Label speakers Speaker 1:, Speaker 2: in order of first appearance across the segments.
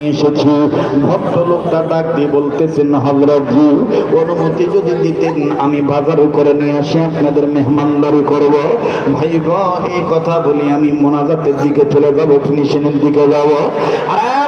Speaker 1: এসেছি। ভক্ত লোকটা ডাক দিয়ে বলতেছেন হাজরাজি অনুমতি যদি দিতেন, আমি বাজারও করে নিয়ে আসি আপনাদের মেহমানদারি করব। ভাই এই কথা বলি, আমি মোনাজাতের দিকে চলে যাব, ফিনিশিংয়ের দিকে যাব। আরে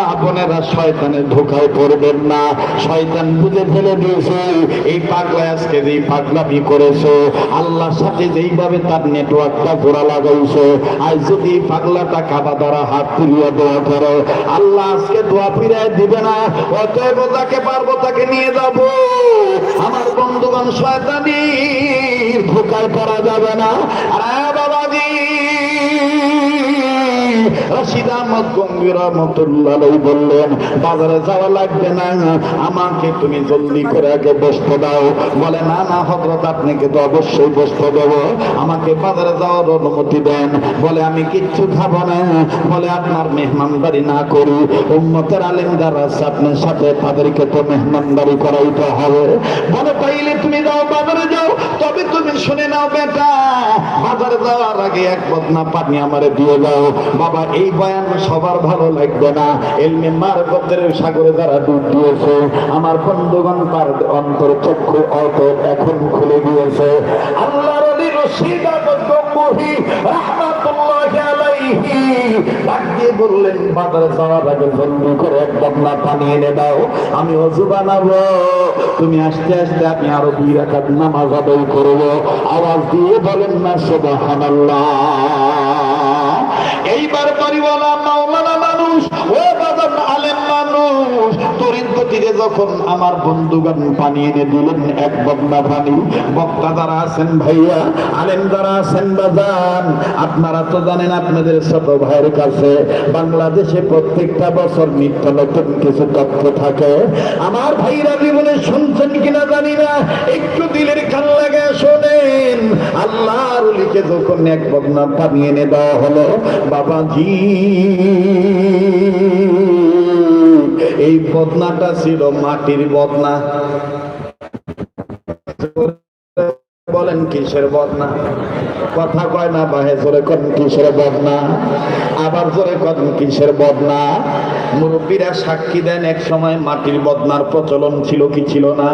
Speaker 1: বোনেরা শয়তানের ধোকায় পড়বেন না। শয়তান বুঝে ফেলে দিয়েছে, এই পাগলা আজকে যেই পাগলামি করেছে, আল্লাহর সাথে যেইভাবে তার নেটওয়ার্কটা জোড়া লাগাইছে, আজ যদি এই পাগলাটা কাবা দ্বারা হাত তুলিয়া দোয়া করে, আল্লাহ আজকে দোয়া ফিরায় দিবে না, অতএব তাকে পারব তাকে নিয়ে যাব। আমার বন্ধুগণ, শয়তানির ধোকায় পড়া যাবে না। আর বাবাজি রশিদ আহমদ গম্ভীর রহমতুল্লাহ বললেন, বাজারে যাওয়া লাগবে না। আমাকে তুমি জলদি করে আগে বস্ত্র দাও। বলে, না না হজরত আপনাকে তো অবশ্যই বস্ত্র দেবো। আমাকে বাজারে যাওয়ার অনুমতি দেন। বলে, আমি কিচ্ছু খাব না। বলে, আপনার মেহমানদারি না করি। উন্মতের আলেম যারা আছে আপনার সাথে, তাদেরকে তো মেহমানদারি করাইতে হবে। বলে পাইলে তুমি যাও, বাজারে যাও। তবে তুমি শুনে নাও বেটা, বাজারে যাওয়ার আগে এক বদনা পানি আমারে দিয়ে যাও। বাবা, এই বয়ান সবার ভালো লাগবে না। এলমে মার গদ্রের সাগরে যারা ডুব দিয়েছে, আমার বন্ধুগণ তার অন্তর চক্ষু অত এখন খুলে দিয়েছে। আল্লাহর আমি অজু তুমি আস্তে আস্তে আমি আরও দুই রাখাত নামাজ আদায় করব। আওয়াজ দিয়ে বলেন, না, সুবহানাল্লাহ। এইবার বাড়িওয়ালা মাওলানা মানুষ ও যখন আমার বন্ধুগান পানি এনে দিলেন, এক বদনা পানি বক্তা যারা আছেন ভাইয়া যারা আছেন আপনারা তো জানেন আপনাদের ভাইয়ের কাছে বাংলাদেশে প্রত্যেকটা বছর নিত্য নতুন কিছু তথ্য থাকে। আমার ভাইরা জীবনে শুনছেন কিনা জানি না, একটু দিলের খান লাগে, শোনেন। আল্লাহর লিখে যখন এক বদনা পানি এনে দেওয়া হলো, বাবাজি। এই বদনাটা ছিল মাটির বদনা। বলেন কিসের বদনা? কথা কয় না বাহে, জোরে কন কিসের বদনা? আবার জোরে কন কিসের বদনা? মুরব্বীরা সাক্ষী দেন, এক সময় মাটির বদনার প্রচলন ছিল কি ছিল না?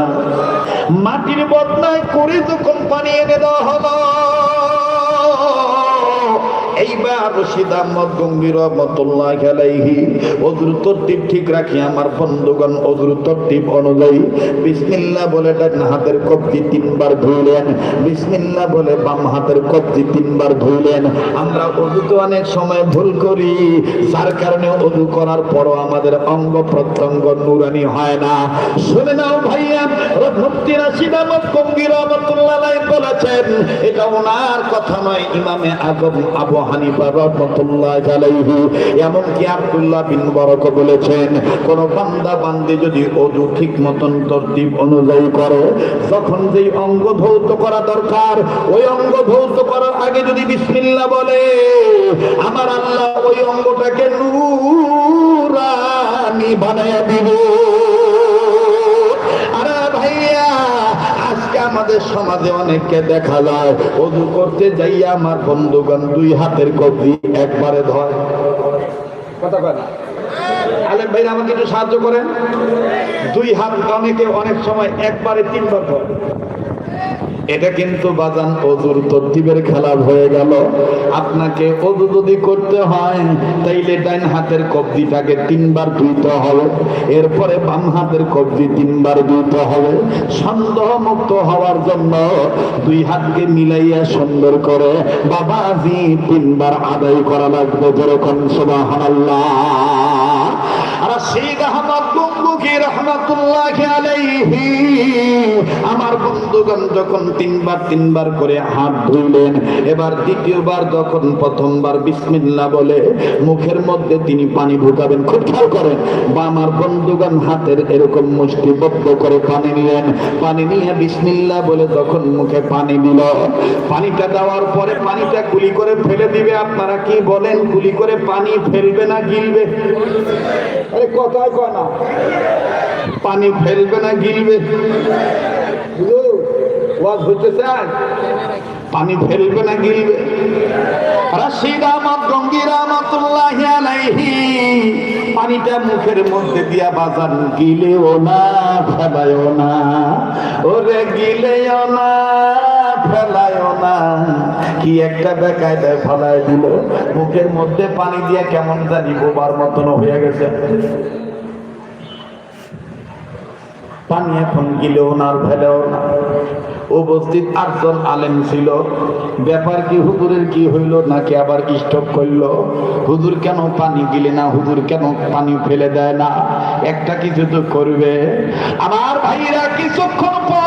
Speaker 1: মাটির বদনায় করে যখন পানি এনে দেওয়া হলো। অজুর ঠিক রাখি আমার বন্ধুগণ অজুর অনুযায়ী। বলে ডান হাতের কবজি তিনবার ধুইলেন। বলে বাম হাতের কবজি তিনবার ধুইলেন। আমরা অজুতে অনেক সময় ভুল করি। যার কারণে অজু করার পরও আমাদের অঙ্গ প্রত্যঙ্গ নুরানি হয় না। শুনে নাও ভাইয়া মুফতি রাশিদ আহমদ আলাইহি বলেছেন, এটা ওনার কথা নয়, ইমামে আজম আবু হানিফা রহমতুল্লাহ আলাইহি, এমনকি আব্দুল্লাহ বিন বরক বলেছেন, কোন বান্দা বান্দি যদি অজু ঠিক মতন তরতিব অনুযায়ী করে, যখন যেই অঙ্গ ধৌত করা দরকার, ওই অঙ্গ ধৌত করার আগে যদি বিসমিল্লাহ বলে, আমার আল্লাহ ওই অঙ্গটাকে নূরানি বানায়া দিব। আমাদের সমাজে অনেককে দেখা যায়। অজু করতে যাইয়া আমার বন্ধুগণ দুই হাতের কবজি একবারে ধরে। কথা কয় না? আলেম ভাই আমাকে একটু সাহায্য করেন। দুই হাত অনেকে অনেক সময় একবারে তিনবার ধরে। এটা কিন্তু বাজান অজুর তরতিবের খেলা হয়ে গেল। আপনাকে অজু যদি করতে হয়, তাইলে ডাইন হাতের কবজিটাকে তিনবার ধুইতে হবে। এরপরে বাম হাতের কবজি তিনবার ধুইতে হবে। সন্দেহ মুক্ত হওয়ার জন্য দুই হাতকে মিলাইয়া সুন্দর করে, বাবাজি, তিনবার আদায় করা লাগবে যেরকম সুবহানাল্লাহ। রাশিদ আহমদ গঙ্গুকি রহমাতুল্লাহ আলাইহি। আমার বন্ধুগণ যখন তিনবার তিনবার করে হাত ধুইলেন, এবার দ্বিতীয়বার যখন প্রথমবার বিসমিল্লা বলে মুখের মধ্যে তিনি পানি ঢুকাবেন, খুব খেয়াল করেন বা আমার বন্ধুগণ হাতের এরকম মুষ্টিবদ্ধ করে পানি নিলেন। পানি নিয়ে বিসমিল্লা বলে তখন মুখে পানি দিল, পানিটা দেওয়ার পরে পানিটা গুলি করে ফেলে দিবে। আপনারা কি বলেন, গুলি করে পানি ফেলবে না গিলবে? আরে কথাই কয় না। পানি ফেলবে না, গিলবে। স্যার পানি ফেলবে না, গিলবে। রাশিদ পানিটা মুখের মধ্যে দিয়া বাজান, গিলেও না, ফেলায়ও না। ওরে গিলেও না, ফেলায়ও না। কি একটা বেকায় দেয় ফেলায় দিল? মুখের মধ্যে পানি দিয়া কেমন জানি বোবার মতন হয়ে গেছে। পানি এখন গিলেও না ফেলেও উপস্থিত আটজন আলেম ছিল। ব্যাপার কি, হুজুরের কি হইল, নাকি আবার স্টপ করল? হুজুর কেন পানি গিলে না? হুজুর কেন পানি ফেলে দেয় না? একটা কিছু তো করবে। আমার ভাইরা কিছুক্ষণ পর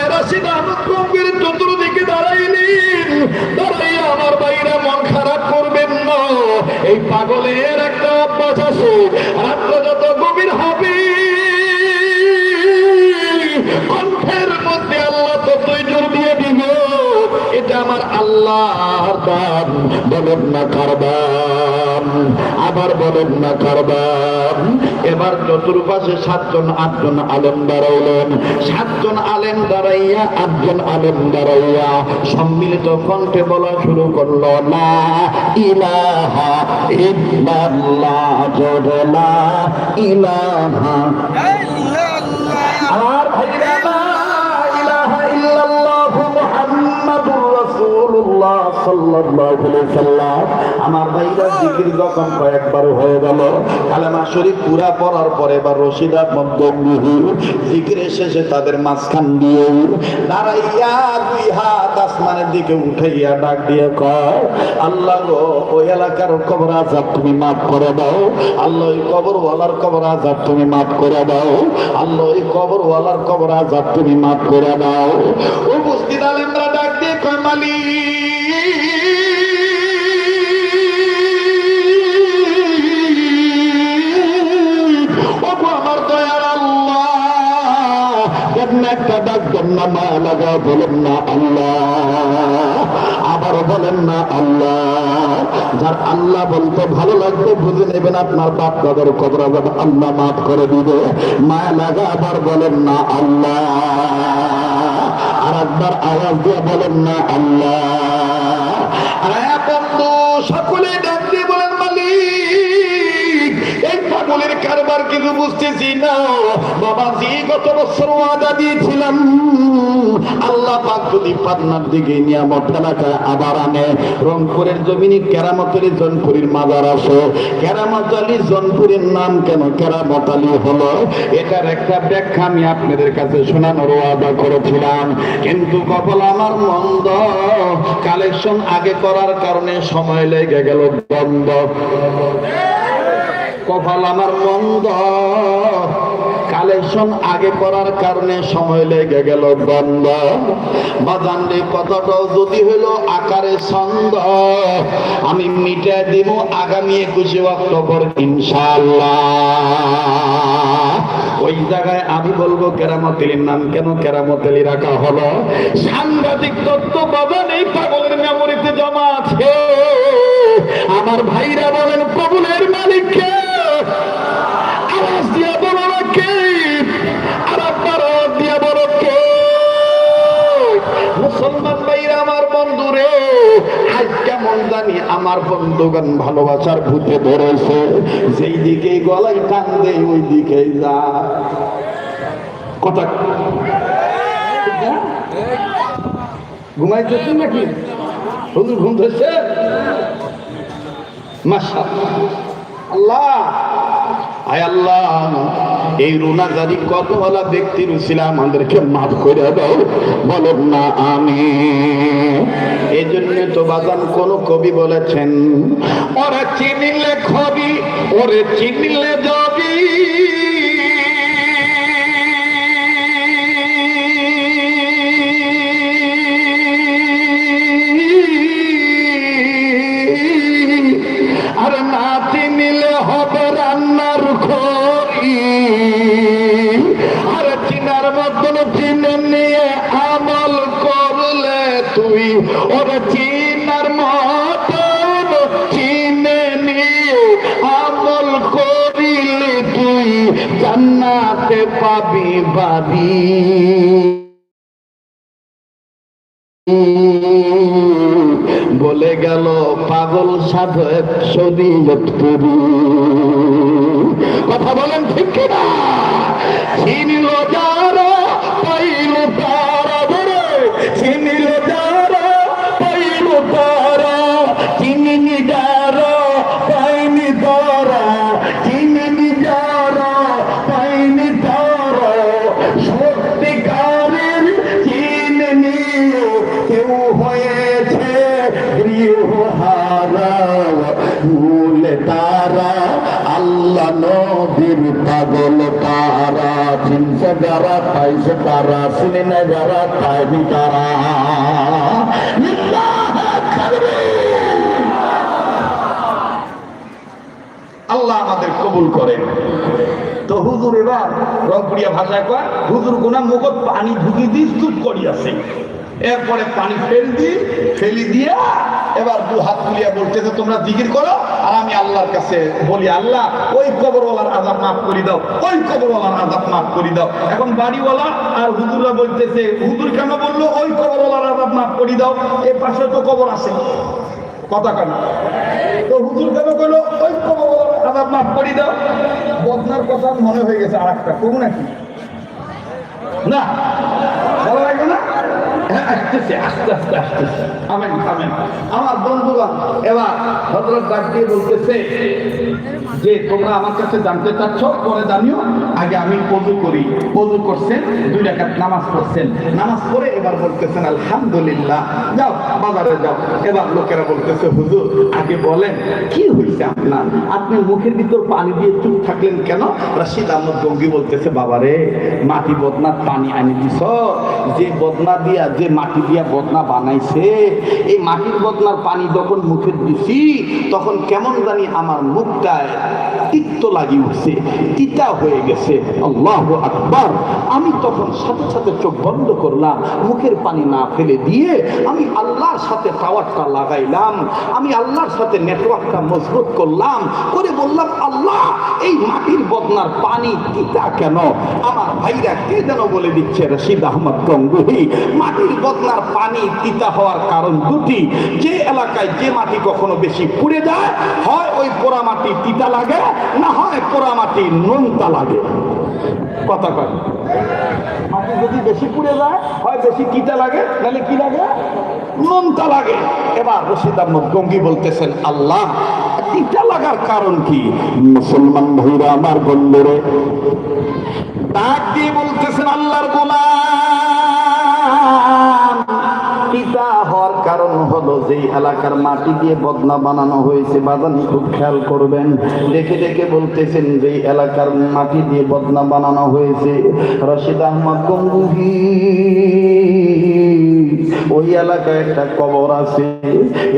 Speaker 1: দাঁড়াইলেন আমার বাইরে মন খারাপ করবেন না। এই পাগলের একটা অভ্যাস আছে। আল্লাহর দান বলেন না কারবান আবার বলেন না কারবান এবার চতুর্পাশে সাতজন, আটজন আলেম দাঁড়াইলেন। সাতজন আলেম দাঁড়াইয়া, আটজন আলেম দাঁড়াইয়া সম্মিলিত কণ্ঠে বলা শুরু করল না ইলাহা ইল্লাল্লাহ ইলাহা আমার ভাইরা জিকির যখন কয়েকবার হয়ে গেল, কালেমা শরীফ পুরা পড়ার পরে এবার রশিদ আহমদ জিকিরের শেষে তাদের মাঝখান দিয়ে দাঁড়াইয়া দুই হাত আসমানের দিকে উঠাইয়া ডাক দিয়ে কয়, আল্লাহ গো, ওই এলাকার কবর আজাব তুমি মাফ করে দাও, আল্লাহ ওই কবরওয়ালার কবর আজাব তুমি মাফ করে দাও, আল্লাহ ওই কবরওয়ালার কবর আজাব তুমি মাফ করে দাও। উপস্থিত আলেমরা ডাক দিয়ে কয়, মালিক মা বলতে ভালো লাগবে, বুঝে নেবেন আপনার বাপ দাদার কবর আল্লাহ মাফ করে দিবে। মায়া লাগা আবার বলেন না আল্লাহ আর একবার আওয়াজ দিয়ে বলেন না আল্লাহ। সকলে ডাক দিয়ে কারবার কিছু বুঝতেছি না। বাবা জি গত বছর ওয়াদা দিয়েছিলাম। আল্লাহ পাক যদি পাটনার দিকে নিয়ামত এলাকায় আবার আনে। রংপুরের জমিনে কেরামতলি জনপুরীর মাজার আসে কেরামত আলী জনপুরের নাম কেন কেরামত আলী হলো? এটার একটা ব্যাখ্যা আমি আপনাদের কাছে শোনানোর ওয়াদা করেছিলাম। কিন্তু কপাল আমার মন্দ। কালেকশন আগে করার কারণে সময় লেগে গেল বন্ধ। কপাল আমার মন্দ। কালেকশন আগে করার কারণে সময় লেগে গেল বন্ধ। বাজানরে কথাটাও যদি হলো আকারে ছন্দ, আমি মিটে দিব আগামী একুশে অক্টোবর ইনশাল্লাহ ওই জায়গায় আমি বলব কেরামতেলির নাম কেন কেরামতেলি রাখা হলো? সাংঘাতিক তত্ত্ব বাবা নেই পাগলের মেমোরিতে জমা আছে। আমার ভাইরা বলেন কবুলের মালিককে কেমন জানি আমার বন্ধুগণ ভালোবাসার ভূতে ধরেছে। যেই দিকে গলায় টান দেয়, ওই দিকে যা। কথা ঘুমাইতেছেন নাকি? হুজুর ঘুম ধরছে? মাসা আল্লাহ আয় আল্লাহ, এই রুনাজারি কতওয়ালা ব্যক্তির উচিলা আমাদেরকে মাফ করে দাও বলো না আমি এই জন্য তো বাজান কোন কবি বলেছেন, ওরা চিনিলে কবি ওরে চিনিলে যাবি চিনার মতন চিনে নিয়ে আমল করলে তুই? ওর চিনার মতন চিনে নিয়ে আমল করিলে তুই, জান্নাতে পাবি পাবি বলে গেল পাগল সাধক শরীয়ত কথা বলেন ঠিক কিনা? তারা চিনে না যারা পাইনি তারা আল্লাহ আমাদের কবুল করেন তো হুজুর এবার রংপুরিয়া ভাষায় কয়, হুজুর গোনা মুখত পানি ঢুকি দিস চুপ করিয়াছে। এরপরে পানি ফেল দি ফেলি দিয়া এবার দু হাত তুলিয়া বলতেছে, তোমরা জিকির করো আর আমি আল্লাহর কাছে বলি, আল্লাহ, ওই কবরওয়ালার আজাব মাফ করে দাও, ওই কবরওয়ালার আজাব মাফ করে দাও। এখন বাড়িওয়ালা আর হুজুররা বলতেছে, হুজুর কেন বলল, ওই কবরওয়ালার আজাব মাফ করে দাও, এ পাশে তো কবর আছে। কথা কেন তো হুজুর কেন বলল ওই কবরওয়ালার আজাব মাফ করে দাও? বদনার কথা মনে হয়ে গেছে আর একটা কমু নাকি? না। আমেন আমার এবার বলতেছে যে, তোমরা আমার কাছে জানতে চাচ্ছ জানিও। আগে আমি নামাজ পড়ছেন। নামাজ পড়ে এবার বলতেছেন, আলহামদুলিল্লাহ। যাও, বাজারে যাও। এবার লোকেরা বলতেছে, হুজুর, আগে বলেন, কি হয়েছে আপনার? আপনি মুখের ভিতর পানি দিয়ে চুপ থাকলেন কেন? রশিদ আহমদ গঙ্গি বলতেছে, বাবারে, মাটি বদনার পানি আনি দিছ। যে বদনা দিয়া যে মাটি দিয়া বদনা বানাইছে, এই মাটির বদনার পানি যখন মুখে দিছি, তখন কেমন জানি আমার মুখটায় তিক্ত লাগি উঠছে, তিতা হয়ে গেছে। আল্লাহ আকবার। আমি তখন সাথে সাথে চোখ বন্ধ করলাম, মুখের পানি না ফেলে দিয়ে আমি আল্লাহর সাথে টাওয়ারটা লাগাইলাম, আমি আল্লাহর সাথে নেটওয়ার্কটা মজবুত করলাম, করে বললাম, আল্লাহ, এই মাটির বদনার পানি তিতা কেন? আমার ভাইরা কে যেন বলে দিচ্ছে, রশিদ আহমদ গঙ্গুহি, মাটির বদনার পানি তিতা হওয়ার কারণ দুটি। যে এলাকায় যে মাটি কখনো বেশি পুড়ে যায়, হয় ওই পোড়া মাটি তিতা লাগে, না হয় পোড়া মাটি নোনতা লাগে। কথা কয়। মাটি যদি বেশি পুড়ে যায়, হয় বেশি তিতা লাগে, নাহলে কি লাগে? নোনতা লাগে। এবার রশিদ আহমদ গঙ্গি বলতেছেন, আল্লাহ, তিতা লাগার কারণ কি? মুসলমান ভাইরা, আমার বন্ধুরে, ডাক দিয়ে বলতেছেন, আল্লাহর গোলাম। পিতা হওয়ার কারণ হলো যে এলাকার মাটি দিয়ে বদনা বানানো হয়েছে বাদানি খুব খেয়াল করবেন। দেখে দেখে বলতেছেন যে এলাকার মাটি দিয়ে বদনা বানানো হয়েছে, রশিদ আহমদ গঙ্গুহি ওই এলাকায় একটা কবর আছে।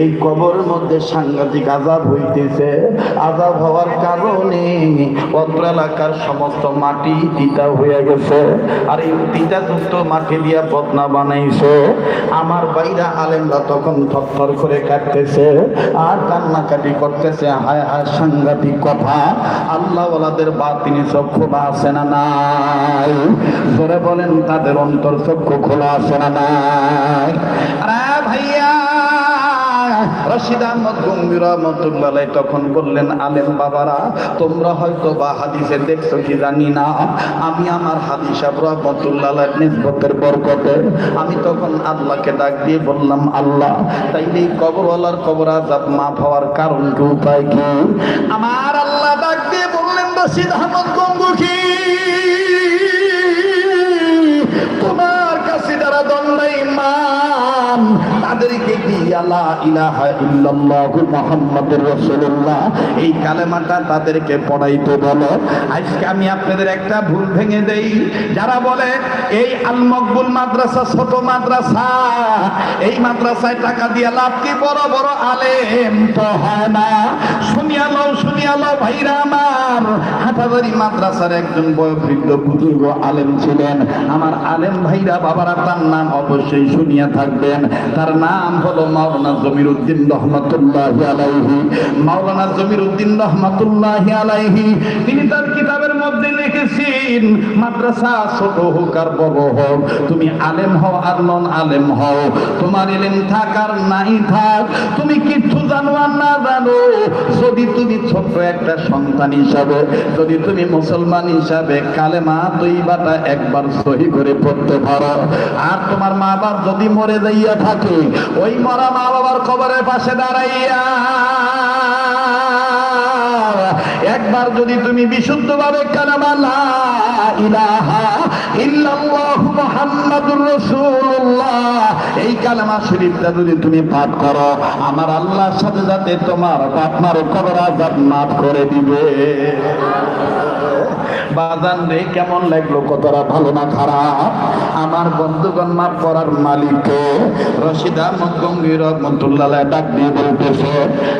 Speaker 1: এই কবরের মধ্যে সাংঘাতিক আজাব হইতেছে। আজাব হওয়ার কারণে অত্র এলাকার সমস্ত মাটি তিতা হয়ে গেছে। আর এই তিতাযুক্ত মাটি দিয়া বদনা বানাইছে। আমার বাইরা আলেমরা তখন থরথর করে কাটতেছে আর কান্নাকাটি করতেছে। হায় হায়, সাংঘাতিক কথা। আল্লাহ ওলাদের বা তিনি সব খোলা আছে না নাই? বলেন, তাদের অন্তর চক্ষু খোলা আছে না নাই? তখন বললেন, আলেম বাবারা, তোমরা হয়তো বা হাদিসে দেখছ কি জানি না, আমি আমার রহমতুল্লাহ বরকতে, আমি তখন আল্লাহকে ডাক দিয়ে বললাম, আল্লাহ, তাইলে এই কবরওয়ালার কবর আজাব মাফ হওয়ার কারণ কি, উপায় কি? আমার আল্লাহ ডাক দিয়ে বললেন, রশিদ আহমদ গঙ্গুখী এই কালেমাটা তাদেরকে পড়াইতে বলো। আজকে আমি আপনাদের একটা ভুল ভেঙে দেই। যারা বলে, এই মাদ্রাসা ছোট মাদ্রাসা, এই মাদ্রাসায় টাকা দিয়ে লাভ কি? বড় বড় আলেম তো হয় না। ভাইরা আমার। মাদ্রাসার একজন বয়োবৃদ্ধ বুজুর্গ আলেম ছিলেন। আমার আলেম ভাইরা, বাবারা, তার নাম অবশ্যই শুনিয়া থাকবেন। তার নাম হলো মাওলানা জমির উদ্দিন রহমতুল্লাহ আলাইহি, মাওলানা জমির উদ্দিন রহমতুল্লাহ আলাইহি, তিনি তার কিতাবের মধ্যে লিখেছেন, মাদ্রাসা ছোট হোক আর বড় হোক, তুমি আলেম হও আর নন আলেম হও, তোমার নাই থাক, তুমি জানো আর না জানো, যদি তুমি একটা সন্তান হিসাবে, যদি তুমি মুসলমান হিসাবে কালেমা তুই বাটা একবার সহি করে পড়তে পারো, আর তোমার মা বাপ যদি মরে যাইয়া থাকে, ওই মরা বাবার খবরের পাশে দাঁড়াইয়া, একবার যদি তুমি বিশুদ্ধভাবে রাসূলুল্লাহ, এই কালামা শরীফটা যদি তুমি পাঠ করো, আমার আল্লাহর সাথে সাথে তোমার আপনার কবর আযাব মাফ করে দিবে। বাজান রে, কেমন লাগল? কতটা ভালো না খারাপ? আমার বন্ধুগণ, মাফ করার মালিককে রশিদা মগঙ্গির রহমতুল্লাহ ডাক দিয়ে বলতেছে,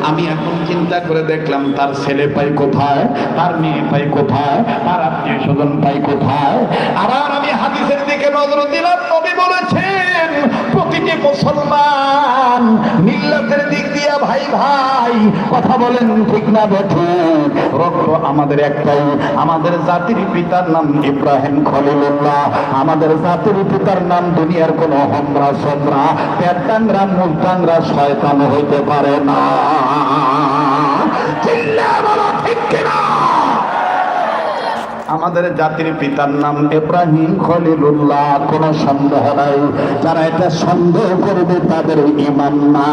Speaker 1: আমি এখন চিন্তা করে দেখলাম তার ছেলে পাই কোথায়, তার মেয়ে পাই কোথায়, তার আত্মীয় স্বজন পাই কোথায়। আবার আমি হাদিসের দিকে নজর দিলাম, নবী বলেছেন, প্রতিটি মুসলমান ভাই ভাই, কথা বলেন ঠিক না বেঠিক রক্ত আমাদের একটাই, আমাদের জাতির পিতার নাম ইব্রাহিম খলিলুল্লাহ। আমাদের জাতির পিতার নাম দুনিয়ার কোন হমরা, সমরা প্যাটাংরা মুলটাংরা শয়তান হইতে পারে না। চিল্লা বলো, ঠিক কিনা? আমাদের জাতির পিতার নাম ইব্রাহিম খলিলুল্লাহ, কোনো সন্দেহ নাই। যারা এটা সন্দেহ করবে, তাদের ইমান না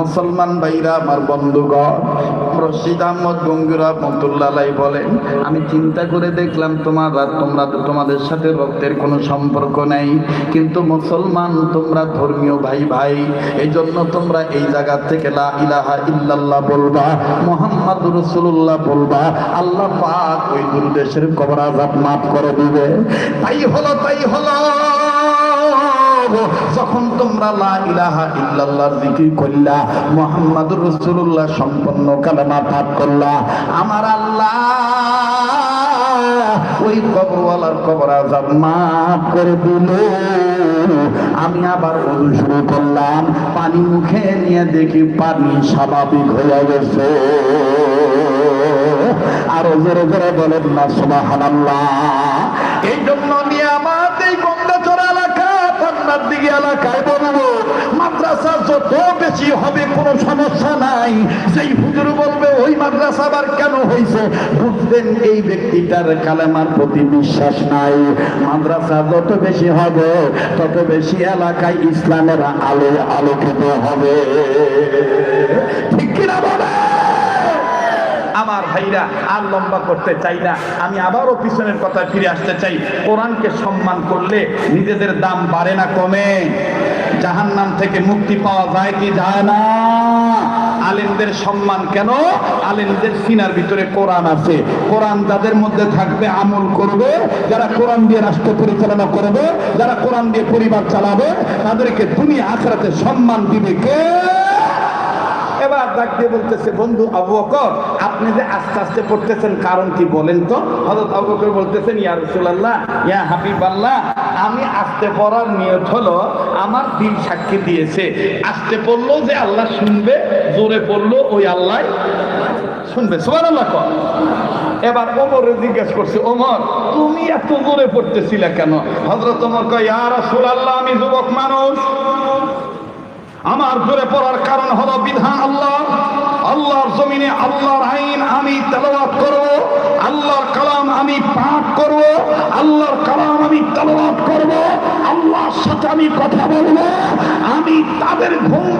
Speaker 1: মুসলমান ভাইরা, আমার বন্ধুগণ রশিদ আহমদ গঙ্গুর রহমতুল্লাহ বলেন, আমি চিন্তা করে দেখলাম তোমার তোমরা তোমাদের সাথে রক্তের কোনো সম্পর্ক নেই। কিন্তু মুসলমান তোমরা ধর্মীয় ভাই ভাই এই জন্য তোমরা এই জায়গা থেকে ইলাহা ইল্লাল্লাহ বলবা মোহাম্মদ রসুল্লাহ বলবা, আল্লাহ পাক ওই দুর্দেশের কবর আজাব মাফ করে দিবে। তাই হলো তাই হলো। যখন তোমরা লা ইলাহা ইল্লাল্লাহর জিকির করলা, মুহাম্মাদুর রাসূলুল্লাহ সম্পন্ন কালেমা পাঠ করলা, আমার আল্লাহ ওই কবরওয়ালার কবর আজাব মাফ করে দিল। আমি আবার ওযু শুরু করলাম, পানি মুখে নিয়ে দেখি পানি স্বাভাবিক হয়ে গেছে। আরও জোরে জোরে বলেন না, সুবহানাল্লাহ। এই জন্য এলাকায় বলব মাদ্রাসা যত বেশি হবে, কোনো সমস্যা নাই। হুজুর বলবে, ওই মাদ্রাসা আবার কেন হয়েছে বুঝবেন, এই ব্যক্তিটার কালেমার প্রতি বিশ্বাস নাই। মাদ্রাসা যত বেশি হবে, তত বেশি এলাকায় ইসলামের আলো আলোকিত হবে। ঠিক কিনা বলে আমার ভাইরা আর লম্বা করতে চাই না। আমি আবারও পিছনের কথা ফিরে আসতে চাই। কোরআনকে সম্মান করলে নিজেদের দাম বাড়ে না, কমে। জাহান নাম থেকে মুক্তি পাওয়া যায় কি যায় না? আলেমদের সম্মান কেন? আলেমদের সিনার ভিতরে কোরআন আছে। কোরআন যাদের মধ্যে থাকবে, আমল করবে। যারা কোরআন দিয়ে রাষ্ট্র পরিচালনা করবে, যারা কোরআন দিয়ে পরিবার চালাবে, তাদেরকে দুনিয়া আখরাতে সম্মান দিবে কে? ডাক দিয়ে বলতেছে, বন্ধু আবু বকর, আপনি যে আস্তে আস্তে পড়তেছেন কারণ কি বলেন তো? হযরত আবু বকর বলতেছেন, ইয়া রাসূলুল্লাহ, ইয়া হাবিব আল্লাহ আমি আস্তে পড়ার নিয়ত হলো, আমার দিল সাক্ষী দিয়েছে। আস্তে পড়ল যে আল্লাহ শুনবে, জোরে পড়ল ওই আল্লাহ শুনবে। সুবহানাল্লাহ কর
Speaker 2: এবার ওমরে জিজ্ঞেস করছে, ওমর, তুমি এত জোরে পড়তেছিলে কেন? হজরত ওমর কয়, ইয়া রাসূলুল্লাহ, আমি যুবক মানুষ। আমার জোরে পড়ার কারণ হলো বিধান আল্লাহ। আল্লাহর জমিনে আল্লাহর আইন আমি তেলাওয়াত করব, আল্লাহর কালাম আমি পাঠ করব, আল্লাহর কালাম আমি তেলাওয়াত করব, আল্লাহর সাথে আমি কথা বলব, আমি তাদের ঘুম